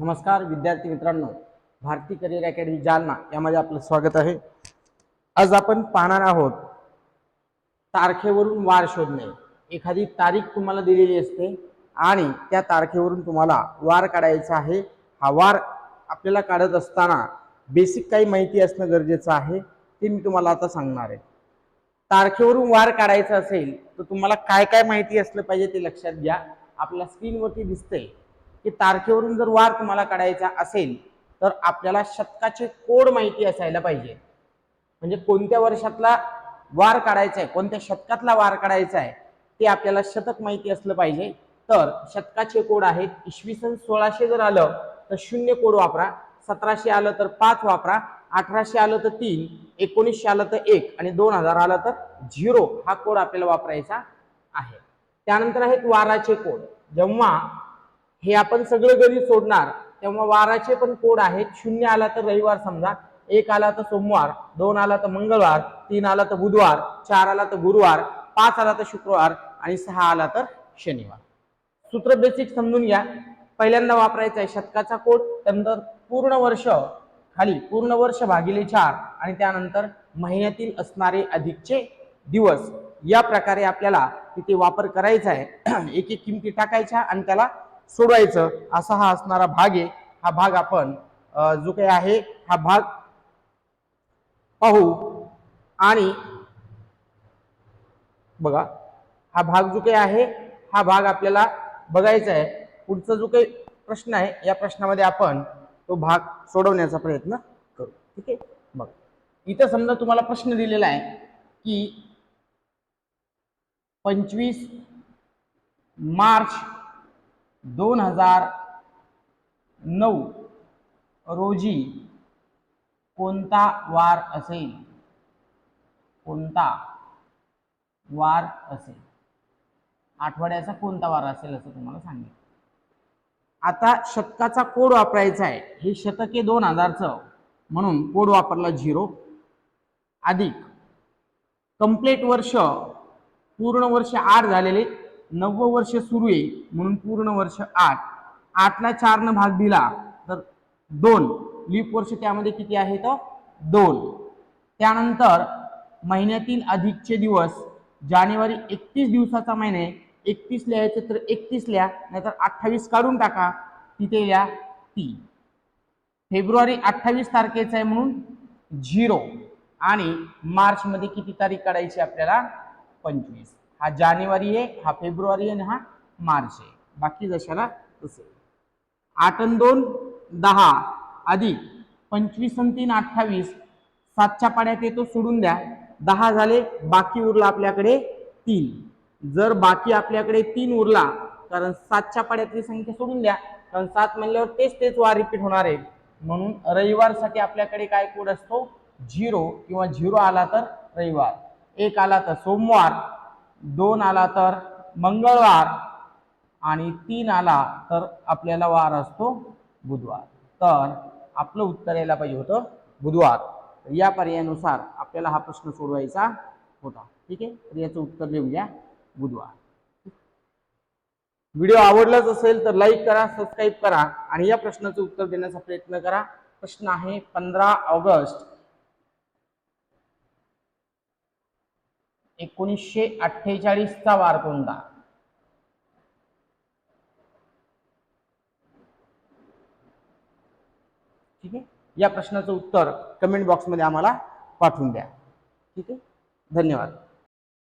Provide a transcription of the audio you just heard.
नमस्कार विद्यार्थी मित्रांनो. भारती करिअर अकॅडमी जालना यामध्ये आपलं स्वागत आहे. आज आपण पाहणार आहोत तारखेवरून वार शोधणे. एखादी तारीख तुम्हाला दिलेली असते आणि त्या तारखेवरून तुम्हाला वार काढायचा आहे. हा वार आपल्याला काढत असताना बेसिक काही माहिती असणं गरजेचं आहे ते मी तुम्हाला आता सांगणार आहे. तारखेवरून वार काढायचा असेल तर तुम्हाला काय काय माहिती असलं पाहिजे ते लक्षात घ्या. आपल्या स्क्रीनवरती दिसते की तारखेवरून जर वार तुम्हाला काढायचा असेल तर आपल्याला शतकाचे कोड माहिती असायला पाहिजे. म्हणजे कोणत्या वर्षातला वार काढायचा आहे कोणत्या शतकातला वार काढायचा आहे ते आपल्याला शतक माहिती असलं पाहिजे. तर शतकाचे कोड आहेत इसवी सन सोळाशे जर आलं तर शून्य कोड वापरा. सतराशे आलं तर पाच वापरा. अठराशे आलं तर तीन एकोणीसशे आलं तर एक आणि दोन हजार आलं तर झिरो हा कोड आपल्याला वापरायचा आहे. त्यानंतर आहेत वाराचे कोड. जेव्हा हे आपण सगळं गणित सोडणार तेव्हा वाराचे पण कोड आहेत. शून्य आला तर रविवार समजा एक आला तर सोमवार दोन आला तर मंगळवार तीन आला तर बुधवार चार आला तर गुरुवार पाच आला तर शुक्रवार आणि सहा आला तर शनिवार. सूत्र बेसिक समजून घ्या. पहिल्यांदा वापरायचा आहे शतकाचा कोड त्यानंतर पूर्ण वर्ष खाली पूर्ण वर्ष भागिले चार आणि त्यानंतर महिन्यातील असणारे अधिकचे दिवस. या प्रकारे आपल्याला तिथे वापर करायचा आहे. एक एक किमती टाकायच्या आणि त्याला सोडवायचं असा हा असणारा भाग आहे. हा भाग आपण जो काही आहे हा भाग पाहू. आणि बघा हा भाग जो काही आहे हा भाग आपल्याला बघायचा आहे. पुढचा जो काही प्रश्न आहे या प्रश्नामध्ये आपण तो भाग सोडवण्याचा प्रयत्न करू. ठीक आहे? बघ. इथं समजा तुम्हाला प्रश्न दिलेला आहे की पंचवीस मार्च दोन हजार नऊ रोजी कोणता वार असेल? कोणता वार असेल? आठवड्याचा कोणता वार असेल असं तुम्हाला सांगेल आता शतकाचा कोड वापरायचा आहे. हे शतके दोन हजारचं. म्हणून कोड वापरला झिरो. अधिक. कंप्लेट वर्ष पूर्ण वर्ष आठ झालेले. नव्वद वर्ष सुरू आहे म्हणून पूर्ण वर्ष आठ. आठला चारनं भाग दिला तर दोन. लीप वर्ष त्यामध्ये किती आहे तर? दोन. त्यानंतर महिन्यातील अधिकचे दिवस जानेवारी एकतीस दिवसाचा महिने एकतीस लिहायचे तर एकतीस लिहा नाहीतर अठ्ठावीस काढून टाका. तिथे लिहा ती. फेब्रुवारी अठ्ठावीस तारखेचा आहे म्हणून झिरो. आणि मार्चमध्ये किती तारीख काढायची आपल्याला? पंचवीस. हा जानेवारी आहे हा फेब्रुवारी आहे आणि हा मार्च आहे बाकी जशाला तसे. आठ आणि दोन दहा. अधिक पंचवीस आणि तीन अठ्ठावीस. सातच्या पाण्यात येतो सोडून द्या. दहा झाले बाकी उरला आपल्याकडे तीन. जर बाकी आपल्याकडे तीन उरला कारण सातच्या पाड्यातली संख्या सोडून द्या. कारण सात म्हणल्यावर तेच तेच वार रिपीट होणार आहे. म्हणून रविवारसाठी आपल्याकडे काय कोड असतो? झिरो. किंवा झिरो आला तर रविवार. एक आला तर सोमवार. दोन आला तर मंगळवार आणि तीन आला तर आपल्याला वार असतो बुधवार. तर आपलं उत्तर यायला पाहिजे होतं बुधवार. या पर्यायानुसार आपल्याला हा प्रश्न सोडवायचा होता. ठीक आहे? तर याचं उत्तर देऊया बुधवार. व्हिडिओ आवडलाच असेल तर लाईक करा सबस्क्राईब करा आणि या प्रश्नाचं उत्तर देण्याचा प्रयत्न करा. प्रश्न आहे पंधरा ऑगस्ट. एकोणीसशे अठ्ठेचाळीसचा वार कोणता ठीक आहे? या प्रश्नाचं उत्तर कमेंट बॉक्समध्ये आम्हाला पाठवून द्या. ठीक आहे? धन्यवाद.